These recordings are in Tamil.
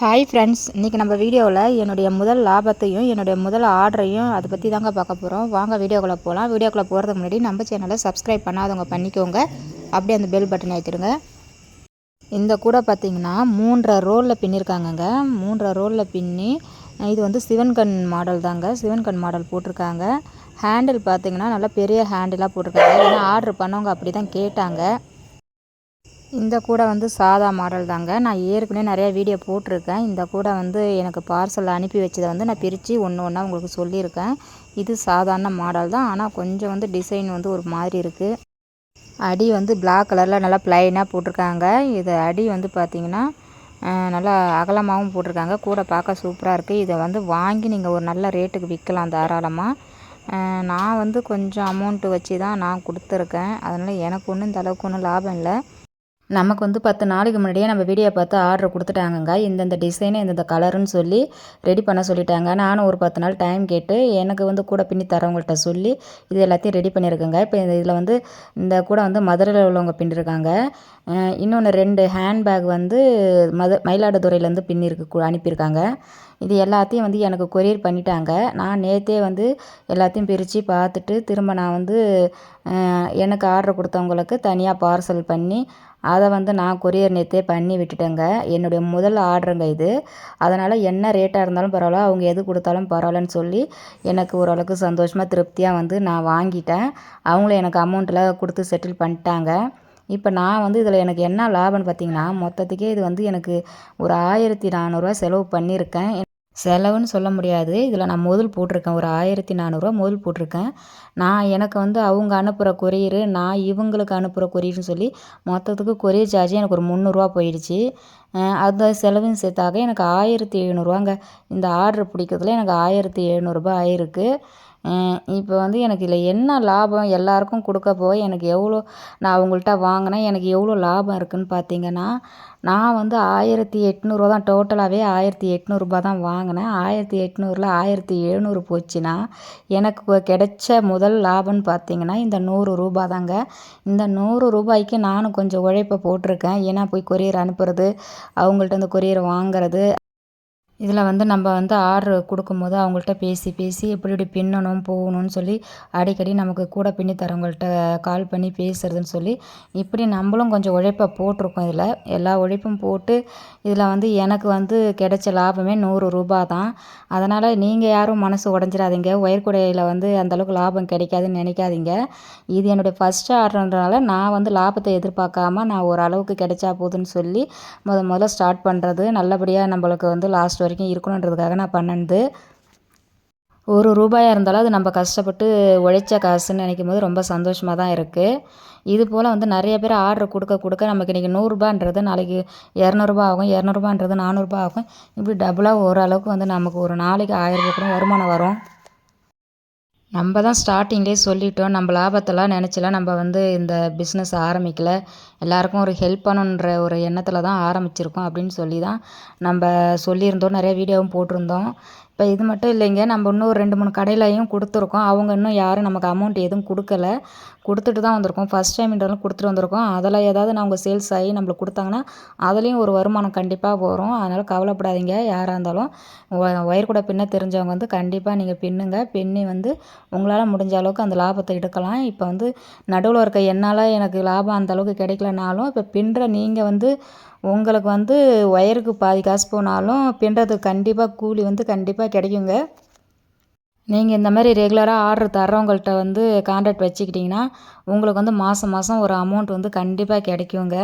ஹாய் ஃப்ரெண்ட்ஸ் இன்றைக்கி நம்ம வீடியோவில் என்னுடைய முதல் லாபத்தையும் என்னுடைய முதல் ஆர்டரையும் அதை பற்றி தாங்க பார்க்க போகிறோம் வாங்க வீடியோக்குள்ளே போகலாம் வீடியோக்குள்ளே போகிறதுக்கு முன்னாடி நம்ம சேனலை சப்ஸ்கிரைப் பண்ணாதவங்க பண்ணிக்கோங்க. அப்படியே அந்த பெல் பட்டன் ஏற்றிடுங்க இந்த கூட பார்த்திங்கன்னா மூன்றரை ரோலில் பின்னிருக்காங்கங்க. மூன்றரை ரோலில் பின்னி இது வந்து சிவன்கண் மாடல் தாங்க. சிவன்கண் மாடல் போட்டிருக்காங்க. ஹேண்டில் பார்த்திங்கன்னா நல்லா பெரிய ஹேண்டிலாக போட்டிருக்காங்க. ஏன்னா ஆர்டர் பண்ணவங்க அப்படி தான் கேட்டாங்க. இந்த கூடை வந்து சாதா மாடல் தாங்க. நான் ஏற்கனவே நிறையா வீடியோ போட்டிருக்கேன். இந்த கூடை வந்து எனக்கு பார்சல் அனுப்பி வச்சதை வந்து நான் பிரித்து ஒன்று ஒன்றா உங்களுக்கு சொல்லியிருக்கேன். இது சாதாரண மாடல் தான். ஆனால் கொஞ்சம் வந்து டிசைன் வந்து ஒரு மாதிரி இருக்குது அடி வந்து பிளாக் கலரில் நல்லா ப்ளைனாக போட்டிருக்காங்க. இது அடி வந்து பார்த்திங்கன்னா நல்லா அகலமாகவும் போட்டிருக்காங்க. கூட பார்க்க சூப்பராக இருக்குது இதை வந்து வாங்கி நீங்கள் ஒரு நல்ல ரேட்டுக்கு விற்கலாம் தாராளமாக நான் வந்து கொஞ்சம் அமௌண்ட்டு வச்சு தான் நான் கொடுத்துருக்கேன். அதனால் எனக்கு ஒன்றும் இந்த அளவுக்கு ஒன்றும் லாபம் இல்லை. நமக்கு வந்து பத்து நாளைக்கு முன்னாடியே நம்ம வீடியோ பார்த்து ஆர்டர் கொடுத்துட்டாங்கங்க. இந்தந்த டிசைனு இந்தந்த கலருன்னு சொல்லி ரெடி பண்ண சொல்லிட்டாங்க. நானும் ஒரு பத்து நாள் டைம் கேட்டு எனக்கு வந்து கூட பின்னி தரவங்கள்ட்ட சொல்லி இது எல்லாத்தையும் ரெடி பண்ணியிருக்கேங்க இப்போ இதில் வந்து இந்த கூட வந்து மதுரையில் உள்ளவங்க பின்னிருக்காங்க. இன்னொன்று ரெண்டு ஹேண்ட்பேக் வந்து மது மயிலாடுதுறையிலேருந்து பின்னிருக்கு அனுப்பியிருக்காங்க. இது எல்லாத்தையும் வந்து எனக்கு கொரியர் பண்ணிட்டாங்க. நான் நேற்றே வந்து எல்லாத்தையும் பிரித்து பார்த்துட்டு திரும்ப நான் வந்து எனக்கு ஆர்டர் கொடுத்தவங்களுக்கு தனியாக பார்சல் பண்ணி அதை வந்து நான் கொரியர் நேற்றே பண்ணி விட்டுட்டேங்க. என்னுடைய முதல் ஆர்டருங்க இது. அதனால் என்ன ரேட்டாக இருந்தாலும் பரவாயில்ல அவங்க எது கொடுத்தாலும் பரவாயில்லன்னு சொல்லி எனக்கு ஓரளவுக்கு சந்தோஷமாக திருப்தியாக வந்து நான் வாங்கிட்டேன். அவங்களும் எனக்கு அமௌண்ட்டில் கொடுத்து செட்டில் பண்ணிட்டாங்க. இப்போ நான் வந்து இதில் எனக்கு என்ன லாபம்னு பார்த்தீங்கன்னா மொத்தத்துக்கே இது வந்து எனக்கு ஒரு ஆயிரத்தி நானூறுரூவா செலவு பண்ணியிருக்கேன். செலவுன்னு சொல்ல முடியாது. இதில் நான் முதல் போட்டிருக்கேன். ஒரு ஆயிரத்தி நானூறுரூவா முதல் போட்டிருக்கேன். நான் எனக்கு வந்து அவங்க அனுப்புகிற கொரியரு நான் இவங்களுக்கு அனுப்புகிற கொரியர்னு சொல்லி மொத்தத்துக்கு கொரியர் சார்ஜ் எனக்கு ஒரு முந்நூறுரூவா போயிடுச்சு. அந்த செலவும் சேர்த்தாக எனக்கு ஆயிரத்தி எழுநூறுவாங்க. இந்த ஆர்டர் பிடிக்கிறதுல எனக்கு ஆயிரத்தி எழுநூறுபா ஆயிருக்கு. இப்போ வந்து எனக்கு இதில் என்ன லாபம் எல்லாருக்கும் கொடுக்க போய் எனக்கு எவ்வளோ நான் அவங்கள்ட்ட வாங்கினேன் எனக்கு எவ்வளோ லாபம் இருக்குதுன்னு பார்த்தீங்கன்னா நான் வந்து ஆயிரத்தி எட்நூறுபா தான் டோட்டலாகவே ஆயிரத்தி எட்நூறுபா தான் வாங்கினேன். ஆயிரத்தி எட்நூறில் ஆயிரத்தி எழுநூறு போச்சுன்னா எனக்கு கிடைச்ச முதல் லாபம்னு பார்த்தீங்கன்னா இந்த நூறு ரூபா தாங்க இந்த நூறு ரூபாய்க்கு நானும் கொஞ்சம் உழைப்பை போட்டிருக்கேன். ஏன்னா போய் கொரியர் அனுப்புறது அவங்கள்ட்ட இந்த கொரியர் வாங்குறது இதில் வந்து நம்ம வந்து ஆர்டர் கொடுக்கும்போது அவங்கள்ட்ட பேசி பேசி எப்படி இப்படி பின்னணும் போகணும்னு சொல்லி அடிக்கடி நமக்கு கூட பின்னி தரவங்கள்ட்ட கால் பண்ணி பேசுகிறதுன்னு சொல்லி இப்படி நம்மளும் கொஞ்சம் உழைப்பை போட்டிருக்கோம் இதில். எல்லா உழைப்பும் போட்டு இதில் வந்து எனக்கு வந்து கிடைச்ச லாபமே நூறு ரூபா தான். அதனால் நீங்கள் யாரும் மனசு உடஞ்சிடாதீங்க. ஒயர்கூடையில் வந்து அந்தளவுக்கு லாபம் கிடைக்காதுன்னு நினைக்காதீங்க. இது என்னுடைய ஃபஸ்ட்டு ஆர்டர்ன்றனால நான் வந்து லாபத்தை எதிர்பார்க்காம நான் ஓரளவுக்கு கிடைச்சா போதுன்னு சொல்லி முத முதல்ல ஸ்டார்ட் பண்ணுறது. நல்லபடியாக நம்மளுக்கு வந்து லாஸ்ட் வரைக்கும் இருக்கணுன்றதுக்காக நான் பண்ணது. ஒரு ரூபாயாக இருந்தாலும் அது நம்ம கஷ்டப்பட்டு உழைச்ச காசுன்னு நினைக்கும் போது ரொம்ப சந்தோஷமாக தான் இருக்குது இது போல் வந்து நிறைய பேர் ஆர்டர் கொடுக்க கொடுக்க நமக்கு இன்றைக்கி நூறுரூபான்றது நாளைக்கு இரநூறுபா ஆகும் இரநூறுபான்றது நானூறுபா ஆகும். இப்படி டபுளாக ஓரளவுக்கு வந்து நமக்கு ஒரு நாளைக்கு ஆயிரம் ரூபாய் வருமானம் வரும். நம்ம தான் ஸ்டார்டிங்லேயே சொல்லிட்டோம். நம்ம லாபத்தெல்லாம் நினச்சிலாம் நம்ம வந்து இந்த பிஸ்னஸ் ஆரம்பிக்கல. எல்லாருக்கும் ஒரு ஹெல்ப் பண்ணணுன்ற ஒரு எண்ணத்தில் தான் ஆரம்பிச்சிருக்கோம் அப்படின்னு சொல்லி தான் நம்ம சொல்லியிருந்தோம். நிறைய வீடியோவும் போட்டிருந்தோம். இப்போ இது மட்டும் இல்லைங்க. நம்ம இன்னும் ஒரு ரெண்டு மூணு கடையிலையும் கொடுத்துருக்கோம். அவங்க இன்னும் யாரும் நமக்கு அமௌண்ட் எதுவும் கொடுக்கல. கொடுத்துட்டு தான் வந்திருக்கோம். ஃபஸ்ட் டைம்ன்றதும் கொடுத்துட்டு வந்திருக்கோம். அதில் ஏதாவது நான் அவங்க சேல்ஸ் ஆகி நம்மளுக்கு கொடுத்தாங்கன்னா அதுலேயும் ஒரு வருமானம் கண்டிப்பாக வரும். அதனால் கவலைப்படாதீங்க. யாராக இருந்தாலும் ஒயர் கூட பின்ன தெரிஞ்சவங்க வந்து கண்டிப்பாக நீங்கள் பின்னுங்க. பின்னி வந்து உங்களால் முடிஞ்ச அளவுக்கு அந்த லாபத்தை எடுக்கலாம். இப்போ வந்து நடுவில் இருக்க என்னால் எனக்கு லாபம் அந்த அளவுக்கு கிடைக்கலனாலும் இப்போ பின்னுற நீங்கள் வந்து உங்களுக்கு வந்து ஒயருக்கு பாதி காசு போனாலும் பின்னுறதுக்கு கண்டிப்பாக கூலி வந்து கண்டிப்பாக கிடைக்குங்க. நீங்கள் இந்த மாதிரி ரெகுலராக ஆர்டர் தர்றவங்கள்ட்ட வந்து கான்டாக்ட் வச்சுக்கிட்டிங்கன்னா உங்களுக்கு வந்து மாதம் மாதம் ஒரு அமௌண்ட் வந்து கண்டிப்பாக கிடைக்குங்க.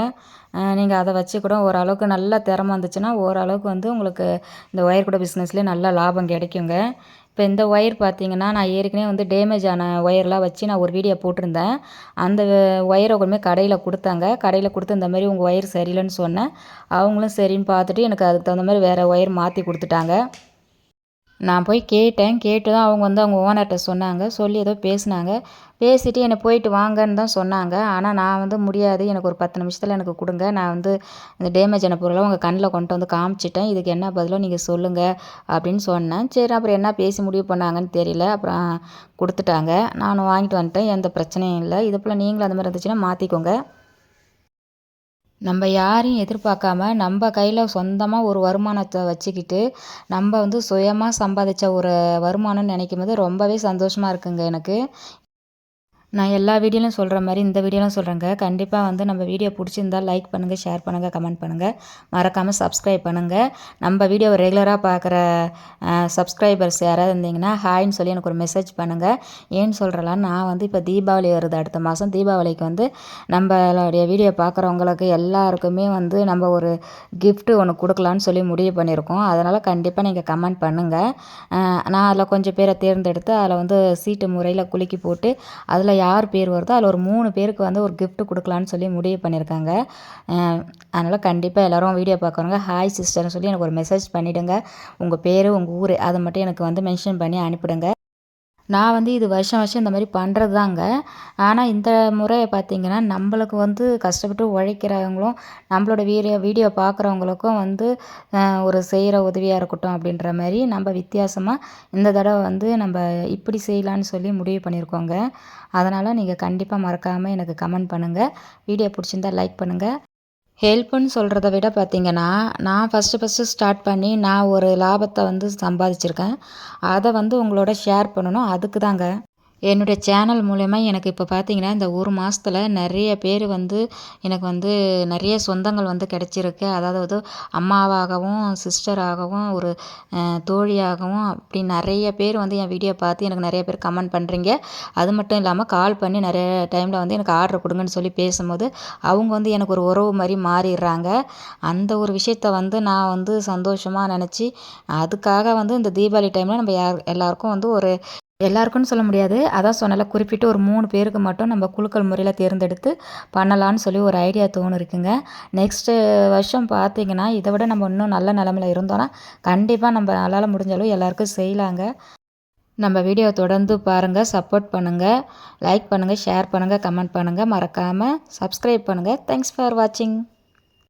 நீங்கள் அதை வச்சு கூட ஓரளவுக்கு நல்ல திறமை வந்துச்சுன்னா ஓரளவுக்கு வந்து உங்களுக்கு இந்த ஒயர் கூட பிஸ்னஸ்லேயே நல்ல லாபம் கிடைக்குங்க. இப்போ இந்த ஒயர் பார்த்தீங்கன்னா நான் ஏற்கனவே வந்து டேமேஜ் ஆன ஒயர்லாம் வச்சு நான் ஒரு வீடியோ போட்டிருந்தேன். அந்த ஒயரை கொண்டு கடையில் கொடுத்தாங்க. கடையில் கொடுத்து இந்த மாதிரி உங்கள் ஒயர் சரியில்லைன்னு சொன்னேன். அவங்களும் சரின்னு பார்த்துட்டு எனக்கு அதுக்கு தகுந்த மாதிரி வேறு ஒயர் மாற்றி கொடுத்துட்டாங்க. நான் போய் கேட்டேன் கேட்டு தான் அவங்க வந்து அவங்க ஓனர்கிட்ட சொன்னாங்க. சொல்லி ஏதோ பேசினாங்க. பேசிவிட்டு என்னை போயிட்டு வாங்கன்னு தான் சொன்னாங்க. ஆனால் நான் வந்து முடியாது. எனக்கு ஒரு பத்து நிமிஷத்தில் எனக்கு கொடுங்க. நான் வந்து இந்த டேமேஜ் ஆன பொருளை உங்கள் கண்ணில் கொண்டு வந்து காமிச்சிட்டேன். இதுக்கு என்ன பதிலோ நீங்கள் சொல்லுங்கள் அப்படின்னு சொன்னேன். சரி அப்புறம் என்ன பேசி முடிவு பண்ணாங்கன்னு தெரியல. அப்புறம் கொடுத்துட்டாங்க. நானும் வாங்கிட்டு வந்துட்டேன். எந்த பிரச்சனையும் இல்லை. இது போல் நீங்களும் அந்த மாதிரி இருந்துச்சுன்னா மாற்றிக்கோங்க நம்ம யாரையும் எதிர்பார்க்காம நம்ம கையில் சொந்தமாக ஒரு வருமானத்தை வச்சுக்கிட்டு நம்ம வந்து சுயமாக சம்பாதிச்ச ஒரு வருமானம்னு நினைக்கும் போது ரொம்பவே சந்தோஷமாக இருக்குங்க எனக்கு. நான் எல்லா வீடியோலையும் சொல்கிற மாதிரி இந்த வீடியோலாம் சொல்கிறேங்க கண்டிப்பாக வந்து நம்ம வீடியோ பிடிச்சிருந்தா லைக் பண்ணுங்கள் ஷேர் பண்ணுங்கள் கமெண்ட் பண்ணுங்கள் மறக்காமல் சப்ஸ்கிரைப் பண்ணுங்கள் நம்ம வீடியோவை ரெகுலராக பார்க்குற சப்ஸ்கிரைபர்ஸ் யாராவது இருந்தீங்கன்னா ஹாய்ன்னு சொல்லி எனக்கு ஒரு மெசேஜ் பண்ணுங்கள் ஏன்னு சொல்கிறலாம் நான் வந்து இப்போ தீபாவளி வருது அடுத்த மாதம் தீபாவளிக்கு வந்து நம்மளுடைய வீடியோ பார்க்குறவங்களுக்கு எல்லாருக்குமே வந்து நம்ம ஒரு கிஃப்ட்டு ஒன்று கொடுக்கலான்னு சொல்லி முடிவு பண்ணியிருக்கோம். அதனால் கண்டிப்பாக நீங்கள் கமெண்ட் பண்ணுங்கள் நான் அதில் கொஞ்சம் பேரை தேர்ந்தெடுத்து அதில் வந்து சீட்டு முறையில் குலுக்கி போட்டு அதில் யார் பேர் வருதோ அதில் ஒரு மூணு பேருக்கு வந்து ஒரு கிஃப்ட் கொடுக்கலான்னு சொல்லி முடிவு பண்ணியிருக்காங்க. அதனால் கண்டிப்பாக எல்லோரும் வீடியோ பார்க்குறவங்க ஹாய் சிஸ்டர்னு சொல்லி எனக்கு ஒரு மெசேஜ் பண்ணிவிடுங்க உங்கள் பேர் உங்கள் ஊர் அதை மட்டும் எனக்கு வந்து மென்ஷன் பண்ணி அனுப்பிடுங்க. நான் வந்து இது வருஷம் வருஷம் இந்த மாதிரி பண்ணுறது தாங்க ஆனால் இந்த முறை பார்த்திங்கன்னா நம்மளுக்கு வந்து கஷ்டப்பட்டு உழைக்கிறவங்களும் நம்மளோட வீடியோ வீடியோ பார்க்குறவங்களுக்கும் வந்து ஒரு செய்கிற உதவியாக இருக்கட்டும் அப்படின்ற மாதிரி நம்ம வித்தியாசமாக இந்த தடவை வந்து நம்ம இப்படி செய்யலான்னு சொல்லி முடிவு பண்ணியிருக்கோங்க அதனால் நீங்கள் கண்டிப்பாக மறக்காமல் எனக்கு கமெண்ட் பண்ணுங்கள் வீடியோ பிடிச்சிருந்தா லைக் பண்ணுங்கள் ஹெல்ப்புன்னு சொல்கிறத விட பார்த்திங்கன்னா நான் ஃபஸ்ட்டு ஃபஸ்ட்டு ஸ்டார்ட் பண்ணி நான் ஒரு லாபத்தை வந்து சம்பாதிச்சிருக்கேன். அதை வந்து உங்களோட ஷேர் பண்ணணும். அதுக்கு தாங்க என்னுடைய சேனல் மூலயமா எனக்கு இப்போ பார்த்தீங்கன்னா இந்த ஒரு மாதத்துல நிறைய பேர் வந்து எனக்கு வந்து நிறைய சொந்தங்கள் வந்து கிடச்சிருக்கு. அதாவது அம்மாவாகவும் சிஸ்டராகவும் ஒரு தோழியாகவும் அப்படி நிறைய பேர் வந்து என் வீடியோ பார்த்து எனக்கு நிறைய பேர் கமெண்ட் பண்ணுறீங்க அது மட்டும் இல்லாமல் கால் பண்ணி நிறைய டைமில் வந்து எனக்கு ஆர்டர் கொடுங்கன்னு சொல்லி பேசும்போது அவங்க வந்து எனக்கு ஒரு உறவு மாதிரி மாறிடுறாங்க. அந்த ஒரு விஷயத்த வந்து நான் வந்து சந்தோஷமாக நினச்சி அதுக்காக வந்து இந்த தீபாவளி டைமில் நம்ம யார் எல்லாருக்கும் வந்து ஒரு எல்லாருக்கும்னு சொல்ல முடியாது. அதான் சொன்னல குறிப்பிட்டு ஒரு மூணு பேருக்கு மட்டும் நம்ம குழுக்கள் முறையில் தேர்ந்தெடுத்து பண்ணலான்னு சொல்லி ஒரு ஐடியா தோணு இருக்குங்க நெக்ஸ்ட்டு வருஷம் பார்த்திங்கன்னா இதை விட நம்ம இன்னும் நல்ல நிலமையில இருந்தோன்னா கண்டிப்பாக நம்ம நல்லால் முடிஞ்சாலும் எல்லாருக்கும் செய்யலாங்க. நம்ம வீடியோ தொடர்ந்து பாருங்கள் சப்போர்ட் பண்ணுங்கள் லைக் பண்ணுங்கள் ஷேர் பண்ணுங்கள் கமெண்ட் பண்ணுங்கள் மறக்காமல் சப்ஸ்கிரைப் பண்ணுங்கள் தேங்க்ஸ் ஃபார் வாட்சிங்